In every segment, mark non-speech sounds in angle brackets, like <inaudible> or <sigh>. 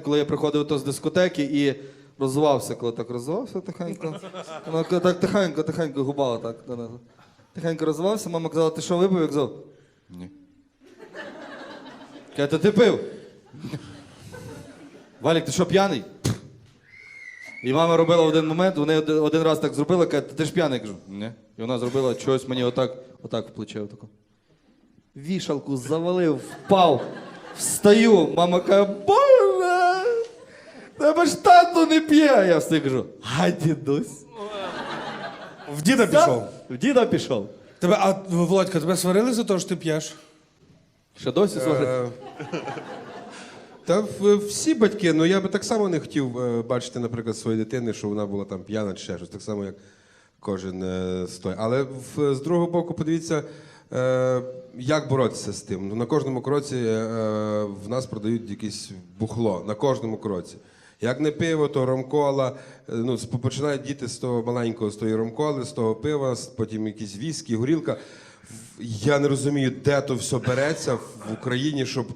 коли я приходив то з дискотеки і розвивався, коли так розвивався тихенько. Вона так тихенько, тихенько губала так. Тихенько розвивався, мама казала, ти що випив? Я казав, ні. Каже, то ти пив? Валік, ти що п'яний? І мама робила в один момент, вони один, раз так зробили, каже, ти ж п'яний, Я кажу, ні. І вона зробила щось мені отак, отак в плече. Отако. Вішалку завалив, впав, встаю. Мама каже, боже, тебе ж тато не п'є. Я встиг кажу, а дідусь. В діда пішов. В діда пішов. Тебе, а Володька, тебе сварили за те, що ти п'єш? Ще досі. Е, Та в- всі батьки, ну я би так само не хотів е, бачити, наприклад, своєї дитини, що вона була там п'яна чи ще щось, так само, як кожен е, з той. Але в- з другого боку, подивіться, е, як боротися з тим. Ну, на кожному кроці е, в нас продають якесь бухло, на кожному кроці. Як не пиво, то ромкола. Е, Ну, починають діти з того маленького, з тої ромколи, з того пива, потім якісь віскі, горілка. Я не розумію, де то все береться в Україні, щоб,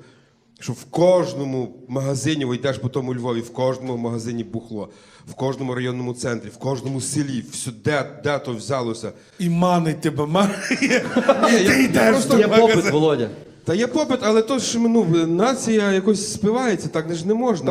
щоб в кожному магазині, ви йдеш по тому Львові, в кожному магазині бухло, в кожному районному центрі, в кожному селі, все, де, де то взялося. І манить тебе, манить. <laughs> Я просто, Є попит, Володя. та є попит, але то ж ну, нація якось спивається, так не ж не можна.